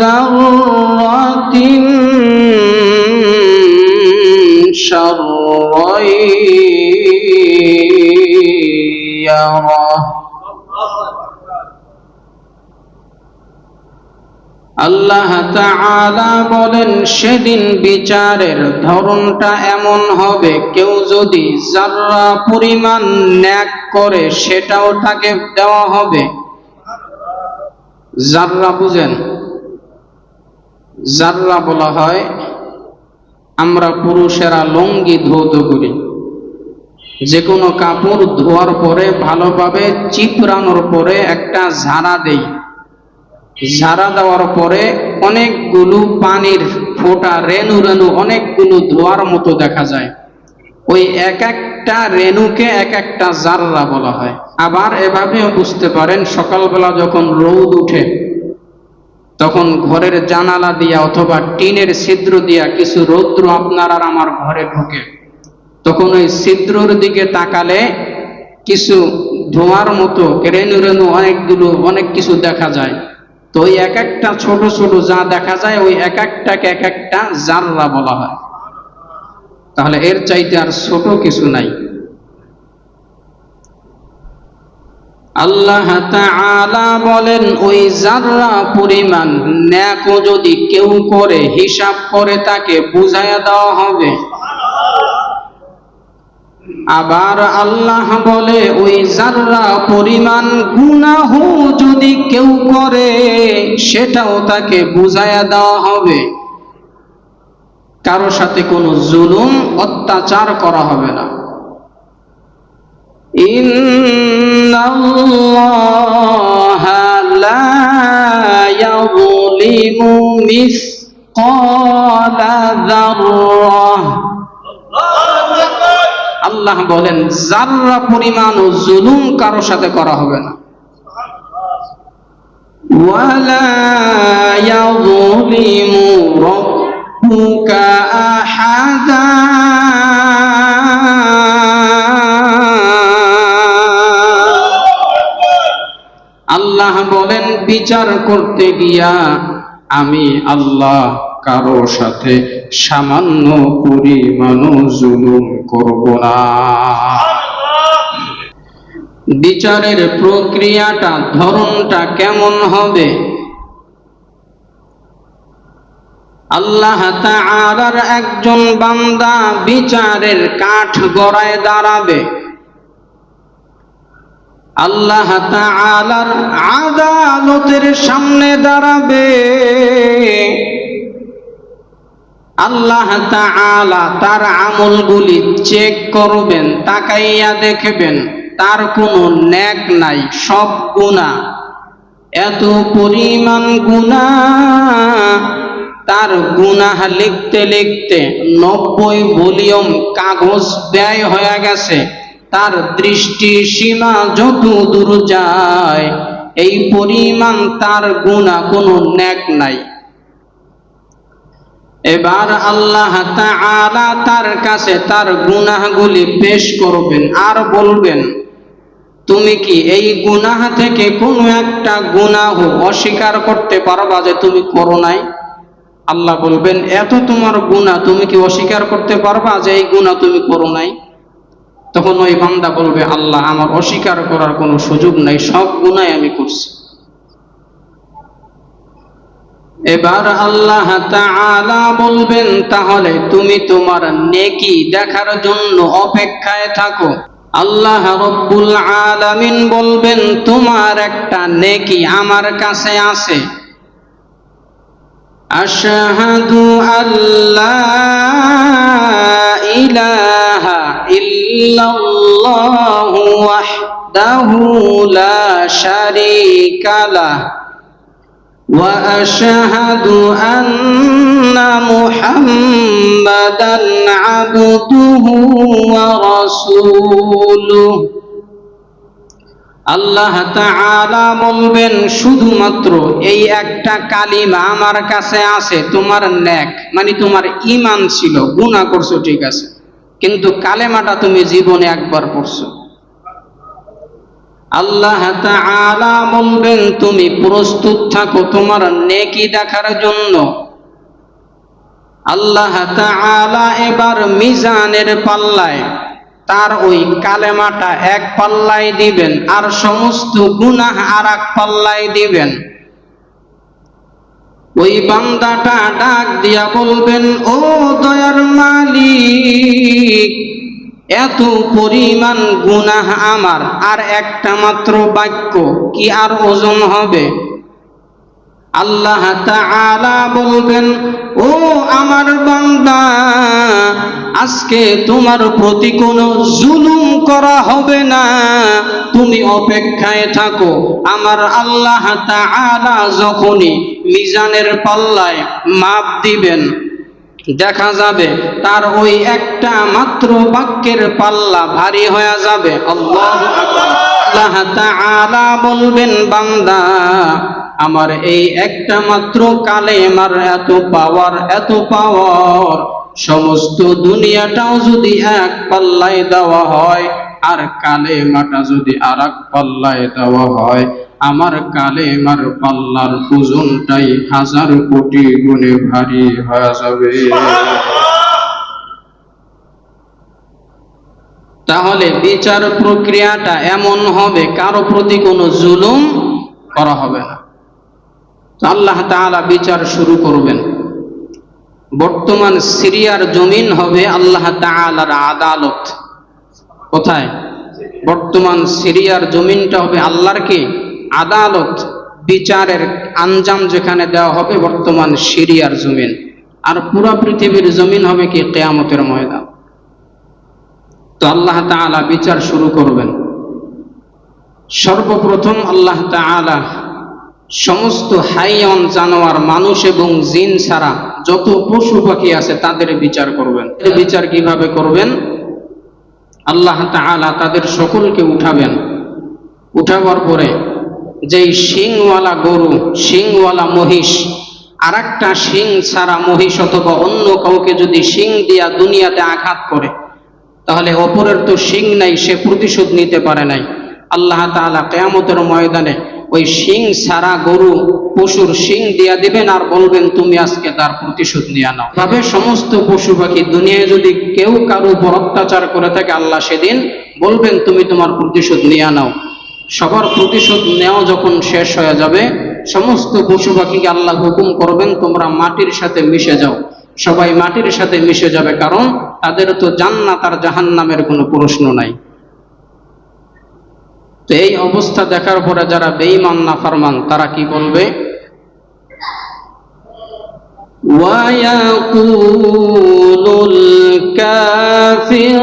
ذرة شرا يره আল্লাহ তাআলা বলেন সেদিন বিচারের ধরনটা এমন হবে কেউ যদি যার্রা পরিমাণ ন্যাক করে সেটাও তাকে দেওয়া হবে যার্রা বুঝেন। যার্রা বলা হয়, আমরা পুরুষেরা লঙ্গি ধৌত করি। যে কোনো কাপড় ধোয়ার পরে ভালোভাবে চিপরানোর পরে একটা ঝাড়া দেই। ঝাড়া দেওয়ার পরে অনেকগুলো পানির ফোঁটা, রেণু রেণু অনেকগুলো ধোয়ার মতো দেখা যায়। ওই এক একটা রেণুকে এক একটা জাররা বলা হয়। আবার এভাবেও বুঝতে পারেন, সকালবেলা যখন রৌদ উঠে, তখন ঘরের জানালা দিয়া অথবা টিনের ছিদ্র দিয়া কিছু রৌদ্র আপনার আর আমার ঘরে ঢোকে। তখন ওই ছিদ্রর দিকে তাকালে কিছু ধোঁয়ার মতো রেণু রেণু অনেকগুলো, অনেক কিছু দেখা যায়। তো ওই এক একটা ছোট ছোট যা দেখা যায়, ওই এক একটাকে এক একটা জাররা বলা হয়। তাহলে এর চাইতে আর ছোট কিছু নাই। আল্লাহ তাআলা বলেন, ওই জাররা পরিমাণ ন্যাকও যদি কেউ করে, হিসাব করে তাকে বুঝাইয়া দেওয়া হবে। আবার আল্লাহ বলে, ওই জাররা পরিমাণ গুনাহ যদি কেউ করে, সেটাও তাকে বুঝাইয়া দেওয়া হবে। কারও সাথে কোনো জুলুম, অত্যাচার করা হবে না। আল্লাহ বলেন জাররা পরিমাণ ও জুলুম কারও সাথে করা হবে না। ওয়ালা ইয়াযলিমু বিচার করতে গিয়া আমি আল্লাহ কারও সাথে সামান্য পরিমাণ জুলুম করব না। বিচারের প্রক্রিয়াটা, ধরনটা কেমন হবে? আল্লাহ তাআলার একজন বান্দা বিচারের কাঠ গড়ায় দাঁড়াবে। আল্লাহ তাআলার আদালতের সামনে দাঁড়াবে। আল্লাহ তাআলা তার আমলগুলি চেক করবেন, তাকাইয়া দেখবেন, তার কোনো ন্যাক নাই, সব গুণা এত পরিমাণ গুণা তার গুনাহ লিখতে লিখতে নব্বই ভলিউম কাগজ ব্যয় হয়ে গেছে। তার দৃষ্টি সীমা যত দূর যায়, এই পরিমাণ তার গুণা কোনো ন্যাক নাই। এবার আল্লাহ তাআলা তার কাছে তার গুনাহগুলি পেশ করবেন আর বলবেন, তুমি কি এই গুনাহ থেকে কোনো একটা গুনাহ অস্বীকার করতে পারবা যে তুমি করো নাই? আল্লাহ বলবেন, এত তোমার গুনাহ তুমি কি অস্বীকার করতে পারবা যে এই গুনাহ তুমি করো নাই? তখন ওই বান্দা বলবে, আল্লাহ, আমার অস্বীকার করার কোনো সুযোগ নাই, সব গুনাহ আমি করছি। এবার আল্লাহ বলবেন, তাহলে তুমি তোমার নেকি দেখার জন্য অপেক্ষায় থাকো। আল্লাহ রব্বুল আলামিন বলবেন, তোমার একটা নেকি আমার কাছে আছে। আশহাদু আল্লাহ ইলাহা ইল্লাল্লাহু ওয়াহদাহু লা শারীকা লাহ واشهد ان محمدا عبده ورسوله আল্লাহ তাআলা বলবেন শুধুমাত্র এই একটা কালিমা আমার কাছে আছে তোমার নেক মানে তোমার ঈমান ছিল গুনাহ করছো ঠিক আছে কিন্তু কালেমাটা তুমি জীবনে একবার পড়ছো। আল্লাহ তাআলা বলবেন, তুমি প্রস্তুত থাকো তোমার নেকি দেখার জন্য। আল্লাহ তাআলা এবার মিজানের পাল্লায় তার ওই কালেমাটা এক পাল্লায় দিবেন, আর সমস্ত গুনাহ আর এক পাল্লায় দিবেন। ওই বান্দাটা ডাক দিয়া বলবেন, ও দয়ার মালিক, এত পরিমাণ গুনাহ আমার, আর একটা মাত্র বাক্য কি আর ওজন হবে? আল্লাহ তাআলা বলবেন, ও আমার বান্দা, আজকে তোমার প্রতি কোনো জুলুম করা হবে না। তুমি অপেক্ষায় থাকো। আমার আল্লাহ তাআলা যখনই মিজানের পাল্লায় মাপ দিবেন, দেখা যাবে তার ওই একটা মাত্র বাক্যের পাল্লা ভারী হয়ে যাবে। আল্লাহ আল্লাহ তাআলা বলবেন, বান্দা আমার এই একটা মাত্র কালেমার এত পাওয়ার এত পাওয়ার সমস্ত দুনিয়াটাও যদি এক পাল্লায় দেওয়া হয়, আর কালেমাটা যদি আর এক পাল্লায় দেওয়া হয়, আমার কালেমার পাল্লার ওজনটাই হাজার কোটি গুণে ভারী হয়ে যাবে। তাহলে বিচার প্রক্রিয়াটা এমন হবে, কারও প্রতি কোনো জুলুম করা হবে না। আল্লাহ তাআলা বিচার শুরু করবেন। বর্তমান সিরিয়ার জমিন হবে আল্লাহ তাআলার আদালত। কোথায়? বর্তমান সিরিয়ার জমিনটা হবে আল্লাহর কি? আদালত। বিচারের আঞ্জাম যেখানে দেওয়া হবে বর্তমান সিরিয়ার জমিন। আর পুরো পৃথিবীর জমিন হবে কি? কেয়ামতের ময়দান। তো আল্লাহ তাআলা বিচার শুরু করবেন। সর্বপ্রথম আল্লাহ তাআলা সমস্ত হাইয়ন জানোয়ার, মানুষ এবং জিন ছাড়া যত পশু পাখি আছে তাদের বিচার করবেন। বিচার কীভাবে করবেন? আল্লাহ তাআলা তাদের সকলকে উঠাবেন। উঠাবার পরে যেই শিংওয়ালা গরু, শিংওয়ালা মহিষ আর একটা শিং ছাড়া মহিষ অথবা অন্য কাউকে যদি শিং দিয়া দুনিয়াতে আঘাত করে, তাহলে অপরের তো শিং নাই, সে প্রতিশোধ নিতে পারে নাই। আল্লাহ তাআলা কেয়ামতের ময়দানে ওই শিং ছাড়া গরু, পশুর শিং দিয়া দিবেন আর বলবেন, তুমি আজকে তার প্রতিশোধ নিয়ে নাও। ভাবে সমস্ত পশু পাখি দুনিয়ায় যদি কেউ কারও উপর অত্যাচার করে থাকে, আল্লাহ সেদিন বলবেন, তুমি তোমার প্রতিশোধ নিয়ে নাও। সবার প্রতিশোধ নেওয়া যখন শেষ হয়ে যাবে, সমস্ত পশু পাখিকে আল্লাহ হুকুম করবেন, তোমরা মাটির সাথে মিশে যাও। সবাই মাটির সাথে মিশে যাবে, কারণ তাদের তো জান্নাত আর জাহান্নামের কোনো প্রশ্ন নাই। তো এই অবস্থা দেখার পরে যারা বেঈমান না ফরমান তারা কি বলবে ويقول الكافر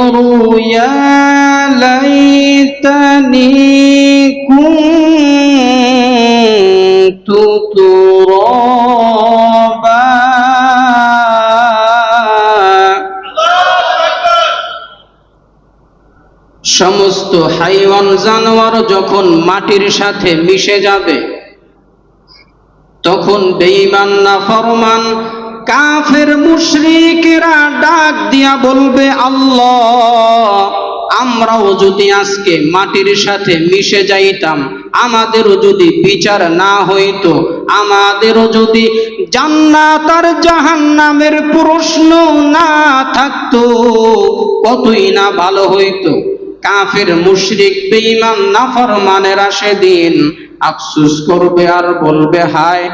يا ليتني كنت ترابا সমস্ত হাইওয়ান জানোয়ার যখন মাটির সাথে মিশে যাবে, তখন বেঈমান না ফরমান, কাফের মুশরিকেরা ডাক দিয়া বলবে, আল্লাহ, আমরাও যদি আজকে মাটির সাথে মিশে যাইতাম, আমাদেরও যদি বিচার না হইতো, আমাদেরও যদি জান্নাত আর জাহান্নামের প্রশ্ন না থাকতো, কতই না ভালো হইতো? কাফের মুশরিক বেঈমান নাফরমানেরা সেদিন আফসুস করবে আর বলবে, হায়,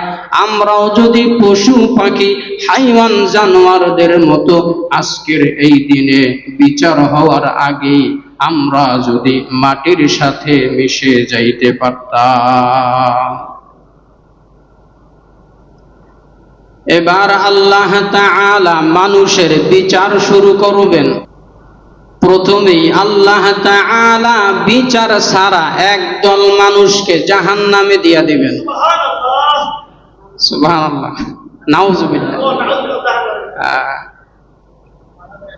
আমরাও যদি পশু পাখি, হাইওয়ান জানোয়ারদের মতো আজকের এই দিনে বিচার হওয়ার আগে আমরা যদি মাটির সাথে মিশে যাইতে পারতাম। এবার আল্লাহ তাআলা মানুষের বিচার শুরু করবেন। প্রথমেই আল্লাহ তাআলা বিচার ছাড়া একদল মানুষকে জাহান্নামে দিয়া দিবেন সুবহানাল্লাহ নাউজুবিল্লাহ আহ,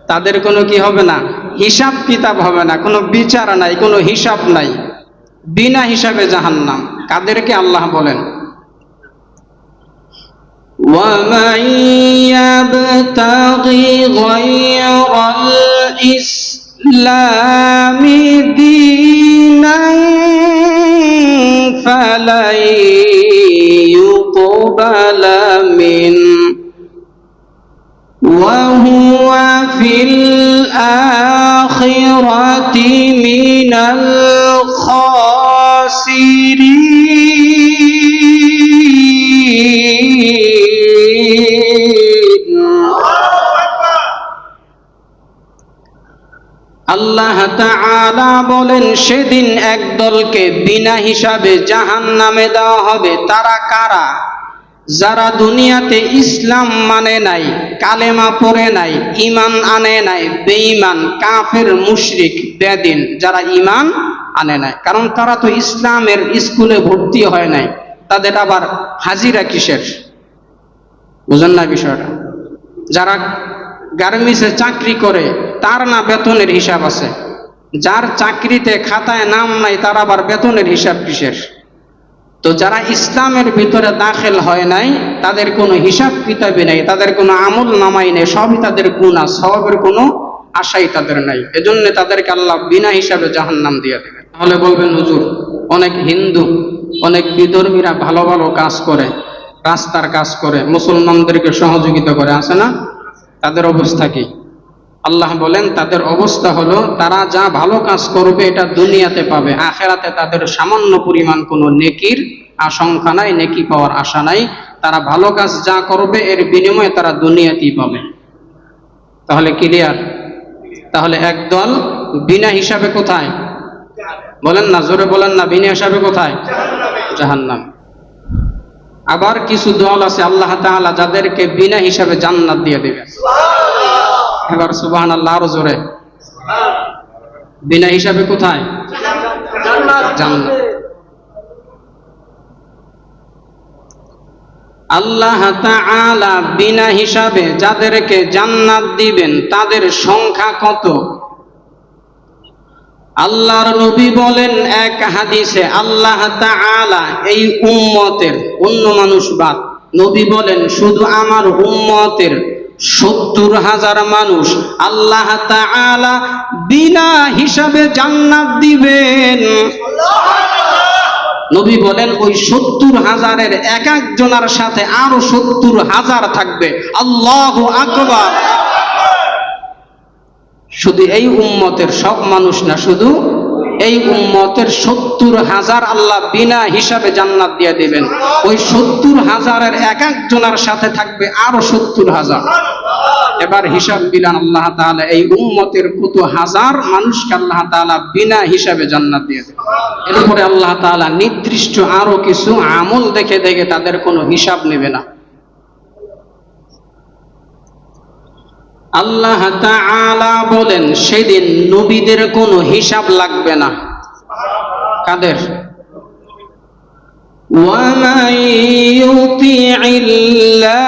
তাদের কোনো কি হবে না হিসাব কিতাব হবে না কোনো বিচার নাই কোনো হিসাব নাই বিনা হিসাবে জাহান্নাম কাদেরকে আল্লাহ বলেন ومن يبتغي غير الإسلام دينا فلن يقبل منه وهو في الآخرة من الخاسرين আল্লাহ তাআলা বলেন, সেদিন এক দলকে বিনা হিসাবে জাহান নামে দেওয়া হবে। তারা কারা? যারা দুনিয়াতে ইসলাম মানে নাই, কালেমা পড়ে নাই ইমান আনে নাই, বেঈমান, কাফের, মুশরিক, বেদিন, যারা ইমান আনে নাই। কারণ তারা তো ইসলামের স্কুলে ভর্তি হয় নাই। তাদের আবার হাজিরা কিসের? বুঝেন না বিষয়টা। যারা গার্মেন্টসে চাকরি করে, তার না বেতনের হিসাব আছে। যার চাকরিতে খাতায় নাম নাই, তার আবার বেতনের হিসাব কিসের? তো যারা ইসলামের ভিতরে দাখিল হয় নাই, তাদের কোনো হিসাব কিতাবই নেই, তাদের কোনো আমল নামাই নেই, সবই তাদের গুণা সবের কোনো আশাই তাদের নাই। এজন্য তাদেরকে আল্লাহ বিনা হিসাবে জাহান্নাম দিয়ে দেবেন। তাহলে বলবেন, হুজুর, অনেক হিন্দু, অনেক বিধর্মীরা ভালো ভালো কাজ করে, রাস্তার কাজ করে, মুসলমানদেরকে সহযোগিতা করে, আছে না? তাদের অবস্থা কি? আল্লাহ বলেন, তাদের অবস্থা হলো, তারা যা ভালো কাজ করবে, এটা দুনিয়াতে পাবে। আখেরাতে তাদের সামান্য পরিমাণ কোনো নেকির আশঙ্কা নাই, নেকি পাওয়ার আশা নাই। তারা ভালো কাজ যা করবে, এর বিনিময়ে তারা দুনিয়াতেই পাবে। তাহলে ক্লিয়ার তাহলে একদল বিনা হিসাবে কোথায়? বলেন না, জোরে বলেন না, বিনা হিসাবে কোথায়? জাহান্নাম। আবার কিছু দল আছে আল্লাহ তাআলা যাদেরকে বিনা হিসাবে জান্নাত দিয়ে দেবে। এবার সুবাহ আল্লাহ আরও জোরে। বিনা হিসাবে কোথায়? জান্নাত। আল্লাহ তাআলা বিনা হিসাবে যাদেরকে জান্নাত দিবেন তাদের সংখ্যা কত? আল্লাহর নবী বলেন এক হাদিসে, আল্লাহ তাআলা এই উম্মতের, অন্য মানুষ বাদ, নবী বলেন, শুধু আমার উম্মতের সত্তর হাজার মানুষ আল্লাহ তাআলা বিনা হিসাবে জান্নাত দিবেন। নবী বলেন, ওই সত্তর হাজারের এক একজনের সাথে আরও সত্তর হাজার থাকবে। আল্লাহ আকবার। শুধু এই উম্মতের সব মানুষ না, শুধু এই উম্মতের সত্তর হাজার আল্লাহ বিনা হিসাবে জান্নাত দিয়ে দিবেন। ওই সত্তর হাজারের এক একজনের সাথে থাকবে আরও সত্তর হাজার। এবার হিসাব বিলান আল্লাহ তাআলা, এই উম্মতের কত হাজার মানুষকে আল্লাহ তাআলা বিনা হিসাবে জান্নাত দিয়ে দেবেন। এরপরে আল্লাহ তাআলা নির্দিষ্ট আরও কিছু আমল দেখে দেখে তাদের কোনো হিসাব নেবে না। আল্লাহ বলেন সেদিন নবীদের কোনো হিসাব লাগবে না। কাদের? ওয়া মাই ইউতি ইল্লা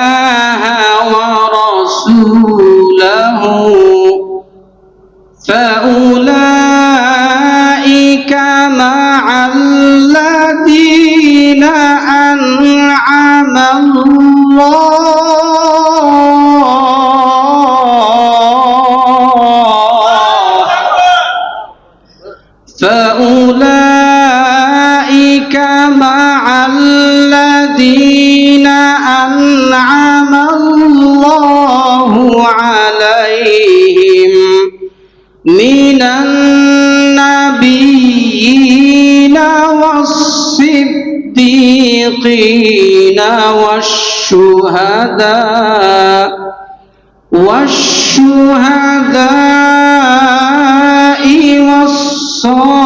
والصديقين والشهداء والشهداء والصالحين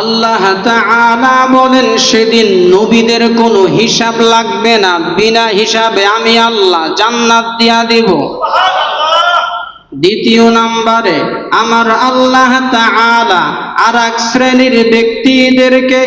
আল্লাহ তাআলা বলেন সেদিন নবীদের কোনো হিসাব লাগবে না বিনা হিসাবে আমি আল্লাহ জান্নাত দিয়া দিব দ্বিতীয় নাম্বারে, আমার আল্লাহ তাআলা আর এক শ্রেণির ব্যক্তিদেরকে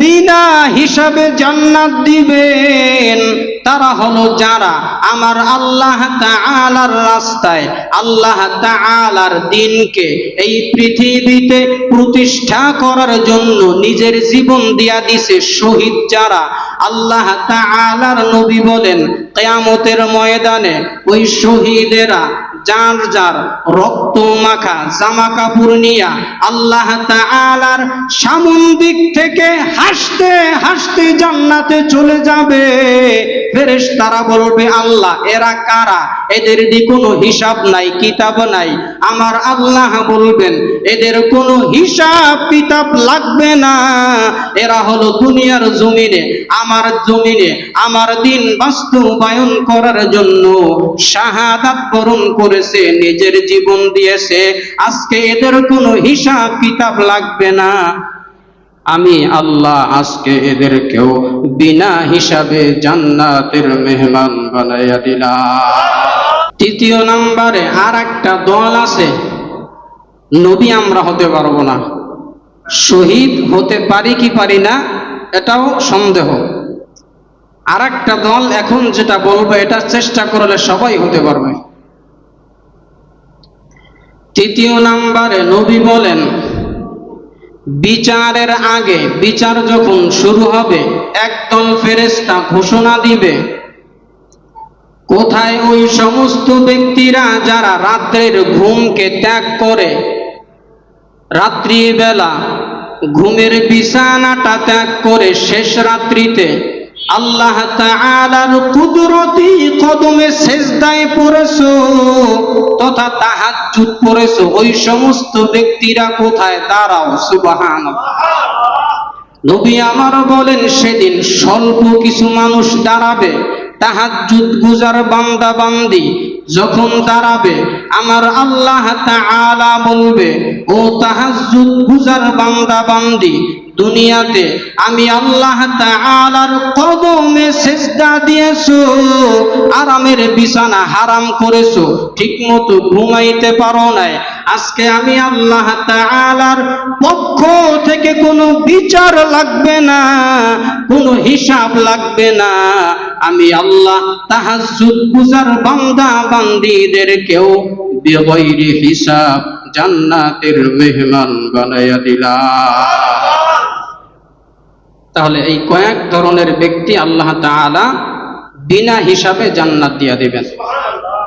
বিনা হিসাবে জান্নাত দিবেন। তারা হলো যারা আমার আল্লাহ তাআলার রাস্তায়, আল্লাহ তাআলার দিনকে এই পৃথিবীতে প্রতিষ্ঠা করার জন্য নিজের জীবন দিয়া দিছে শহীদ যারা আল্লাহ তাআলার নবী বলেন, কিয়ামতের ময়দানে ওই শহীদেরা যার যার রক্ত মাখা, জামা কাপড় নিয়া আল্লাহ তাআলার সামন দিক থেকে হাসতে হাসতে জান্নাতে চলে যাবে। ফেরেশতারা বলবে, আল্লাহ, এরা কারা? এদের দি কোনো হিসাব নাই, কিতাব নাই। আমার আল্লাহ বলবেন, এদের কোনো হিসাব কিতাব লাগবে না। এরা হলো দুনিয়ার জমিনে, আমার জমিনে, আমার দিন বাস্তবায়ন করার জন্য শাহাদাত বরণ করেছে, নিজের জীবন দিয়েছে। আজকে এদের কোনো হিসাব কিতাব লাগবে না। আমি আল্লাহ আজকে এদেরকেও বিনা হিসাবে জান্নাতের মেহমান বানাইয়া দিলাম। তৃতীয় নাম্বারে আর একটা দল আছে। নবী আমরা হতে পারব না। শহীদ হতে পারি কি পারি না? এটাও সন্দেহ। আর একটা দল এখন যেটা বলব, এটা চেষ্টা করলে সবাই হতে পারবে। তৃতীয় নাম্বারে নবী বলেন, বিচারের আগে, বিচার যখন শুরু হবে, একদল ফেরেস্তা ঘোষণা দিবে, কোথায় ওই সমস্ত ব্যক্তিরা যারা রাত্রের ঘুমকে ত্যাগ করে, রাত্রিবেলা ঘুমের বিছানাটা ত্যাগ করে শেষ রাত্রিতে আল্লাহ তাআলার কুদরতি কদমে সেজদায় পড়েছো তথা তাহাজ্জুদ পড়েছো। ওই সমস্ত ব্যক্তিরা কোথায়? দাঁড়াও, সুবহানাল্লাহ। নবী আমার বলেন, সেদিন স্বল্প কিছু মানুষ দাঁড়াবে। তাহাজ্জুদ গুজার বান্দা বান্দি যখন দাঁড়াবে, আমার আল্লাহ তাআলা বলবে, ও তাহাজ্জুদ গুজার বান্দা বান্দি দুনিয়াতে আমি আল্লাহ তাআলার কদমে সেজদা দিয়েছ, আরামের বিছানা হারাম করেছ, ঠিকমতো ঘুমাইতে পারো নাই। আজকে আমি আল্লাহ তাআলার পক্ষ থেকে কোনো বিচার লাগবে না, কোনো হিসাব লাগবে না। আমি আল্লাহ তাহাজ্জুদ পূজার বান্দা বান্দীদেরকেও বেগৈরি হিসাব জান্নাতের মেহমান বানাইয়া দিলাম। তাহলে এই কয়েক ধরনের ব্যক্তি আল্লাহ তাআলা বিনা হিসাবে জান্নাত দিয়া দিবেন।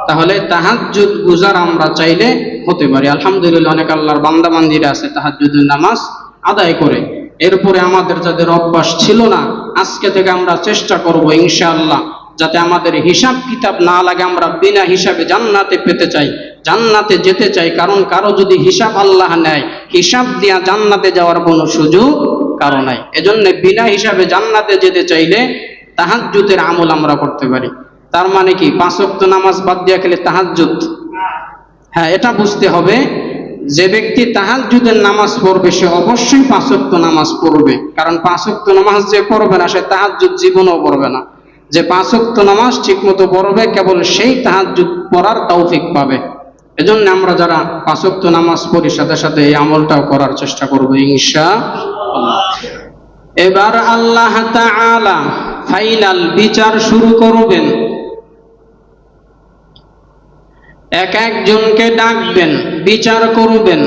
তাহলে তাহাজ্জুদ গুজার আমরা চাইলে হতে পারি। আলহামদুলিল্লাহ অনেক আল্লাহর বান্দা বান্দিরা আছে তাহাজ্জুদের নামাজ আদায় করে। এরপরে আমাদের যাদের অভ্যাস ছিল না আজকে থেকে আমরা চেষ্টা করব ইনশাআল্লাহ, যাতে আমাদের হিসাব কিতাব না লাগে, আমরা বিনা হিসাবে জান্নাতে পেতে চাই, জান্নাতে যেতে চাই। কারণ কারও যদি হিসাব আল্লাহ নেয়, হিসাব দিয়া জান্নাতে যাওয়ার কোনো সুযোগ কারও নাই। এজন্য বিনা হিসাবে জান্নাতে যেতে চাইলে তাহাজ্জুদের আমল আমরা করতে পারি। তার মানে কি? পাঁচ নামাজ বাদ দিয়া খেলে তাহাজ্জুদ। হ্যাঁ এটা বুঝতে হবে। যে ব্যক্তি তাহাজ্জুদের নামাজ পড়বে, সে অবশ্যই পাঁচ ওয়াক্ত নামাজ পড়বে। কারণ পাঁচ ওয়াক্ত নামাজ যে পড়বে না, সে তাহাজ্জুদ জীবনও পড়বে না। যে পাঁচ ওয়াক্ত নামাজ ঠিকমতো পড়বে, কেবল সেই তাহাজ্জুদ পড়ার তৌফিক পাবে। এজন্য আমরা যারা পাঁচ ওয়াক্ত নামাজ পড়ি, সাথে সাথে এই আমলটাও করার চেষ্টা করব ইনশা এবার আল্লাহ ফাইনাল বিচার শুরু করবেন। এক একজনকে ডাকবেন, বিচার করবেন।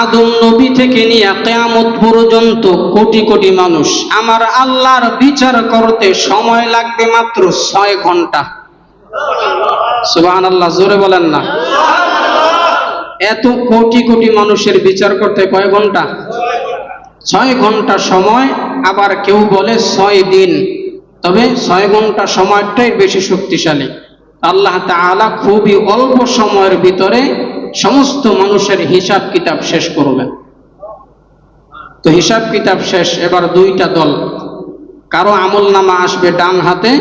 আদম নবী থেকে নিয়ে কেয়ামত পর্যন্ত কোটি কোটি মানুষ। আমার আল্লাহর বিচার করতে সময় লাগবে মাত্র ছয় ঘণ্টা। সুবাহান আল্লাহ জোরে বলেন না। এত কোটি কোটি মানুষের বিচার করতে কয় ঘণ্টা? ছয় ঘণ্টা সময়, আবার কেউ বলে ছয় দিন। তবে ছয় ঘণ্টা সময়টাই বেশি শক্তিশালী। আল্লাহ তাআলা খুবই অল্প সময়ের ভিতরে সমস্ত মানুষের হিসাব কিতাব শেষ করবেন। তো হিসাব কিতাব শেষ, এবার দুইটা দল। কারও আমল নামা আসবে ডান হাতে,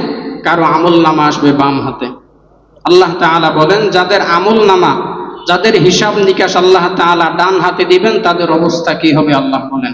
কারও আমল নামা আসবে বাম হাতে। আল্লাহ তাআলা বলেন, যাদের আমল নামা, যাদের হিসাব নিকাশ আল্লাহ তাআলা ডান হাতে দিবেন, তাদের অবস্থা কি হবে আল্লাহ বলেন।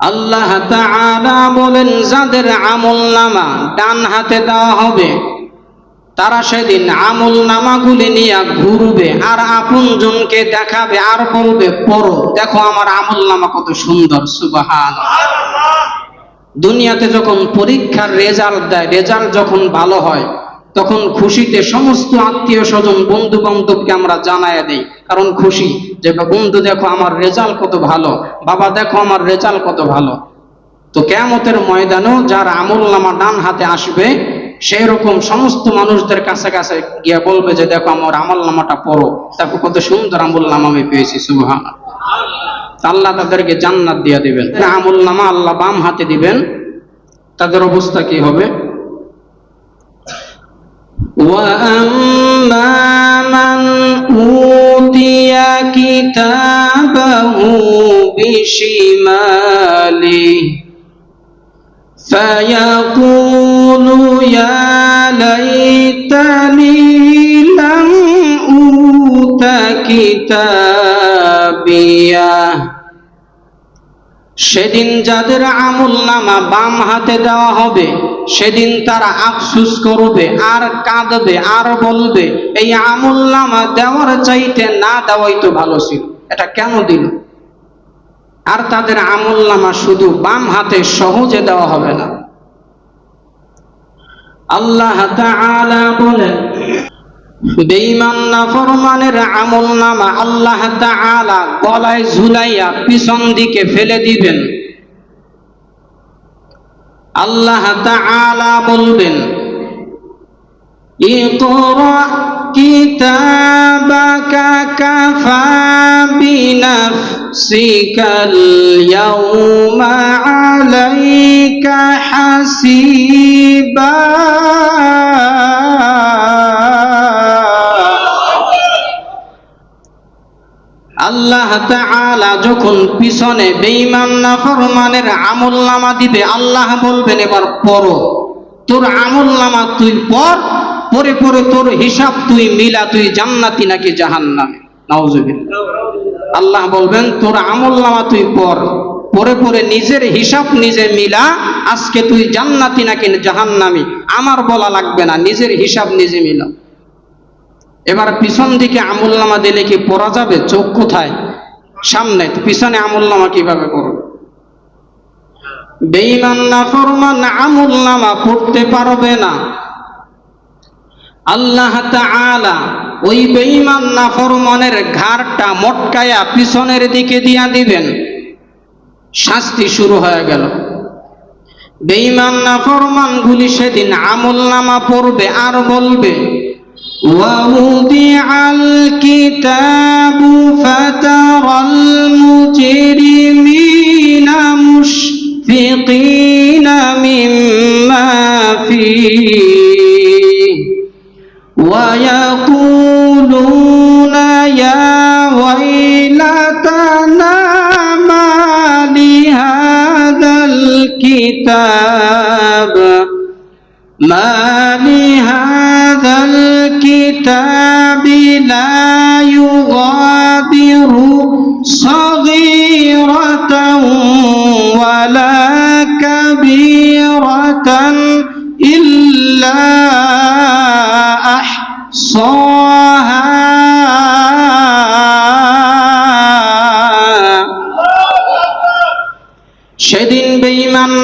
আল্লাহ বলেন, যাদের আমল নামা ডান হাতে দেওয়া হবে, তারা সেদিন আমল নামাগুলি নিয়ে ঘুরবে আর আপন জনকে দেখাবে আর বলবে, পড়ো, দেখো আমার আমল নামা কত সুন্দর সুবাহান দুনিয়াতে যখন পরীক্ষার রেজাল্ট দেয়, রেজাল্ট যখন ভালো হয় তখন খুশিতে সমস্ত আত্মীয় স্বজন বন্ধু বান্ধবকে আমরা জানায় দেই। কারণ খুশি যে বন্ধু, দেখো, আমার রেজাল্ট কত ভালো। বাবা, দেখো, আমার রেজাল্ট কত ভালো। তো কেমতের ময়দানেও যার আমল নামা ডান হাতে আসবে সেই রকম সমস্ত মানুষদের কাছে কাছে গিয়ে বলবে যে, দেখো, আমার আমল নামাটা পড়ো। দেখো, কত সুন্দর আমল নামা আমি পেয়েছি সুবহান আল্লাহ তাদেরকে জান্নাত দিয়ে দিবেন। আমল নামা আল্লাহ বাম হাতে দিবেন। তাদের অবস্থা কি হবে? وأما من أوتي كتابه بشماله فيقول يا ليتني لم أوت كتابيه সেদিন যাদের আমল নামা বাম হাতে দেওয়া হবে সেদিন তারা আফসুস করবে, আর কাঁদবে, আর বলবে, এই আমল নামা দেওয়ার চাইতে না দেওয়াই তো ভালো ছিল। এটা কেন দিল? আর তাদের আমল নামা শুধু বাম হাতে সহজে দেওয়া হবে না। আল্লাহ বলেন, বেঈমান নাফরমানের আমল নামা আল্লাহ গলায় ঝুলাইয়া পিছন দিকে ফেলে দিবেন। আল্লাহ তাআলা বলবেন ইকরা কিতাবাকা কাফা বিনাফসিকাল ইয়াউমা আলাইকা হাসিবা। আল্লাহ তাআলা যখন পিছনে বেঈমান নাফরমানের আমল নামা দিবে, আল্লাহ বলবেন, এবার পড়ো। তোর আমল নামা তুই পড়, পরে পরে তোর হিসাব তুই মিলা, তুই জান্নাতি নাকি জাহান্নামে। নাউজুবিল্লাহ। আল্লাহ বলবেন, তোর আমল নামা তুই পড়, পরে পরে নিজের হিসাব নিজে মিলা, আজকে তুই জান্নাতি নাকি জাহান্নামি? আমার বলা লাগবে না, নিজের হিসাব নিজে মিলা এবার পিছন দিকে আমল নামা দিলে কি পড়া যাবে? চোখ কোথায়? সামনে। পিছনে আমল নামা কীভাবে করবে বেঈমান না ফরমান আমল নামা পড়তে পারবে না। আল্লাহ তাআলা ওই বেঈমান না ফরমানের ঘাড়টা মটকায়া পিছনের দিকে দিয়া দিবেন। শাস্তি শুরু হয়ে গেল। বেঈমান না ফরমান গুলি সেদিন আমল নামা পড়বে আর বলবে ووضع الكتاب فترى المجرمين مشفقين مما فيه.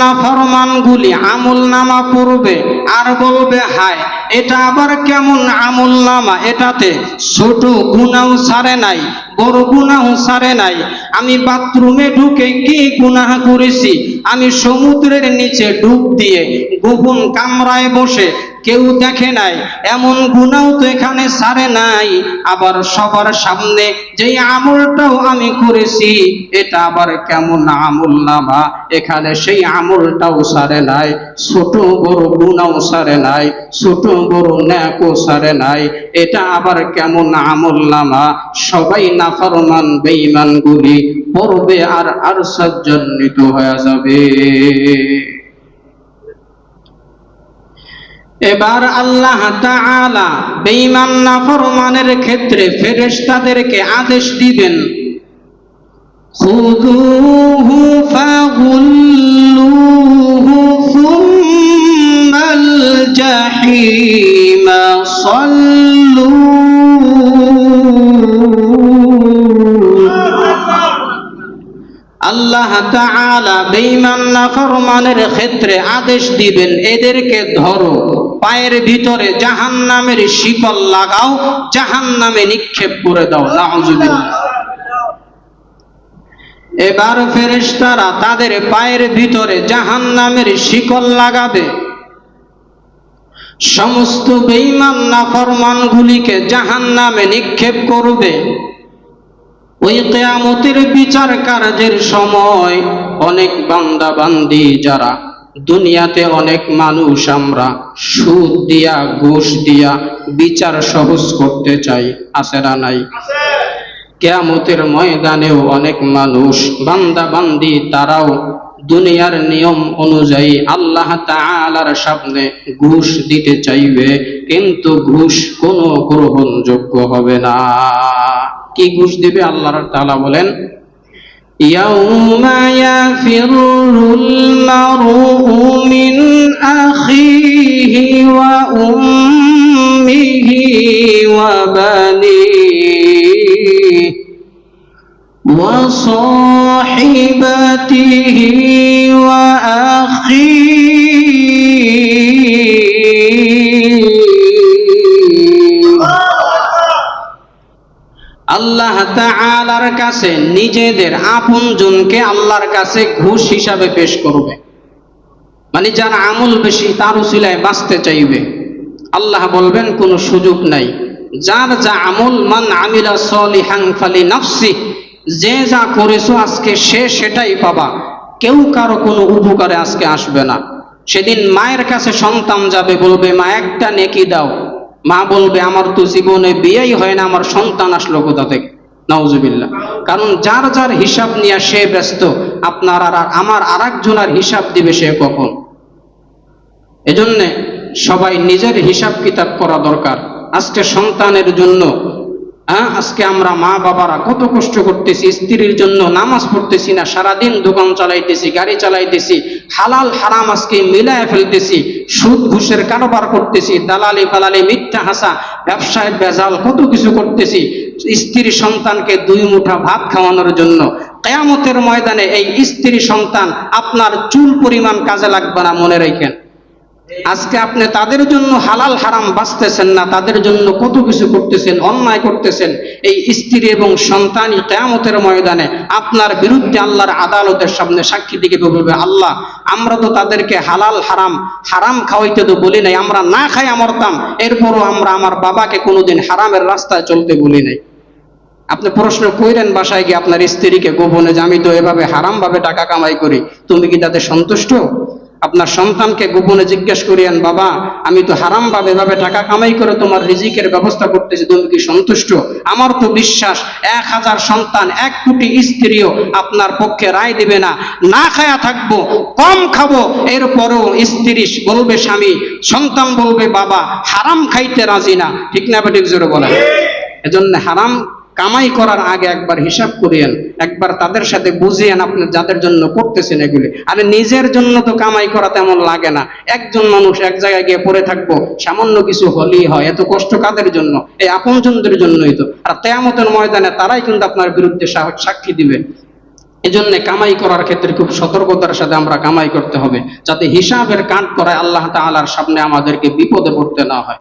বেঈমান না ফরমানগুলি আমল নামা পড়বে আর বলবে, হায়, এটা আবার কেমন আমল নামা? এটাতে ছোট গুনাও সারে নাই, বড় গুনাও সারে নাই। আমি বাথরুমে ঢুকে কি গুনাহ করেছি? আমি সমুদ্রের নিচে ডুব দিয়ে গোপন কামরায় বসে কেউ দেখে নাই, এমন গুণাও তো এখানে সারে নাই। আবার সবার সামনে যেই আমলটাও আমি করেছি, এটা আবার কেমন আমল নামা এখানে সেই আমলটাও সারে নাই, ছোট বড় গুণাও সারে নাই, ছোট বড় ন্যাকও সারে নাই। এটা আবার কেমন আমল নামা সবাই নাফরমান বেঈমান গুলি পড়বে আর আর সজ্জনিত হয়ে যাবে। এবার আল্লাহ তাআলা বেঈমান নাফরমানের ক্ষেত্রে ফেরেশতাদেরকে আদেশ দিবেন। খুযুহু ফাগুল্লুহু সুম্মাল জাহিমা সাল্লু। আল্লাহ তাআলা বেঈমান নাফরমানের ক্ষেত্রে আদেশ দিবেন, এদেরকে ধরো। পায়ের ভিতরে জাহান্নামের শিকল লাগাও, জাহান্নামে নিক্ষেপ করে দাও, নাউজুবিল্লাহ। এবার ফেরেশতারা তাদের পায়ের ভিতরে জাহান্নামের শিকল লাগাবে। সমস্ত বেঈমান নাফরমানগুলিকে জাহান্নামে নিক্ষেপ করবে। ওই কেয়ামতের বিচার কার্যের সময় অনেক বান্দা বান্দি যারা দুনিয়াতে অনেক মানুষ আমরা সুদ দিয়া, ঘুষ দিয়া বিচার সহজ করতে চাই আসেরা নাই? কেয়ামতের ময়দানেও অনেক মানুষ, বান্দা বান্দি, তারাও দুনিয়ার নিয়ম অনুযায়ী আল্লাহ তাআলার সামনে ঘুষ দিতে চাইবে, কিন্তু ঘুষ কোনো গ্রহণযোগ্য হবে না। কি ঘুষ দিবে? আল্লাহ তালা বলেন يوم يفر المرء من أخيه وأمه وبنيه وصاحبته وأخيه আল্লাহ তাআলার কাছে নিজেদের আপনজনকে আল্লাহর কাছে ঘুষ হিসাবে পেশ করবে। মানে যার আমল বেশি, তার উসিলায় বাঁচতে চাইবে। আল্লাহ বলবেন, কোনো সুযোগ নাই। যার যা আমল, মান আমিলা সলিহান ফালি নাফসি, যে যা করেছ আজকে সে সেটাই পাবা। কেউ কারও কোনো উপকারে আজকে আসবে না। সেদিন মায়ের কাছে সন্তান যাবে, বলবে, মা, একটা নেকি দাও। মা বলবে, আমার তো জীবনে বিয়েই হয় না, আমার সন্তান আসলো কোথা থেকে? নাউজুবিল্লাহ। কারণ যার যার হিসাব নিয়ে সে ব্যস্ত, আপনার আর আমার আর একজনের হিসাব দিবে সে কখন? এজন্যে সবাই নিজের হিসাব কিতাব করা দরকার। আজকে সন্তানের জন্য হ্যাঁ আজকে আমরা মা বাবারা কত কষ্ট করতেছি, স্ত্রীর জন্য নামাজ পড়তেছি না, সারাদিন দোকান চালাইতেছি, গাড়ি চালাইতেছি, হালাল হারাম আজকে মিলায় ফেলতেছি, সুদ ঘুষের কারবার করতেছি, দালালি ফালালি, মিথ্যা হাসা, ব্যবসায় বেজাল কত কিছু করতেছি স্ত্রী সন্তানকে দুই মুঠা ভাত খাওয়ানোর জন্য কেয়ামতের ময়দানে এই স্ত্রী সন্তান আপনার চুল পরিমাণ কাজে লাগবে না মনে রাখেন। আজকে আপনি তাদের জন্য হালাল হারাম বাঁচতেছেন না, তাদের জন্য কত কিছু করতেছেন, অন্যায় করতেছেন, এই স্ত্রী এবং সন্তানই কেয়ামতের ময়দানে আপনার বিরুদ্ধে আল্লাহর আদালতের সামনে সাক্ষী দিকে বলবে, আল্লাহ, আমরা তো তাদেরকে হালাল হারাম হারাম খাওয়াইতে তো বলি নাই, আমরা না খাই আমরতাম এরপরও আমরা আমার বাবাকে কোনোদিন হারামের রাস্তায় চলতে বলি নাই। আপনি প্রশ্ন কইরেন বাসায় গিয়ে আপনার স্ত্রীকে গোপনে যে আমি তো এভাবে হারাম ভাবে টাকা কামাই করি তুমি কি তাতে সন্তুষ্ট? আপনার সন্তানকে গোপনে জিজ্ঞেস করিয়েন বাবা আমি তো হারাম ভাবে এভাবে টাকা কামাই করে তোমার রিজিকের ব্যবস্থা করতেছি তুমি কি সন্তুষ্ট? আমার তো বিশ্বাস এক হাজার সন্তান এক কোটি স্ত্রীও আপনার পক্ষে রায় দিবে না। না খায়া থাকব কম খাব এরপরও স্ত্রী বলবে স্বামী সন্তান বলবে বাবা হারাম খাইতে রাজি না। ঠিক না ঠিক জোরে বলেন। এজন্য হারাম কামাই করার আগে একবার হিসাব করিয়েন, একবার তাদের সাথে বুঝিয়েন আপনি যাদের জন্য করতেছেন এগুলি। আরে নিজের জন্য তো কামাই করা তেমন লাগে না। একজন মানুষ এক জায়গায় গিয়ে পড়ে থাকব, সামান্য কিছু হলেই হয়, এত কষ্ট কাদের জন্য? এই আপনজনদের জন্যই তো। আর তেয়ামতের ময়দানে তারাই কিন্তু আপনার বিরুদ্ধে সাক্ষী দিবে। এজন্য কামাই করার ক্ষেত্রে খুব সতর্কতার সাথে আমরা কামাই করতে হবে, যাতে হিসাবের কাঠ করায় আল্লাহ তাআলার সামনে আমাদেরকে বিপদে পড়তে না হয়।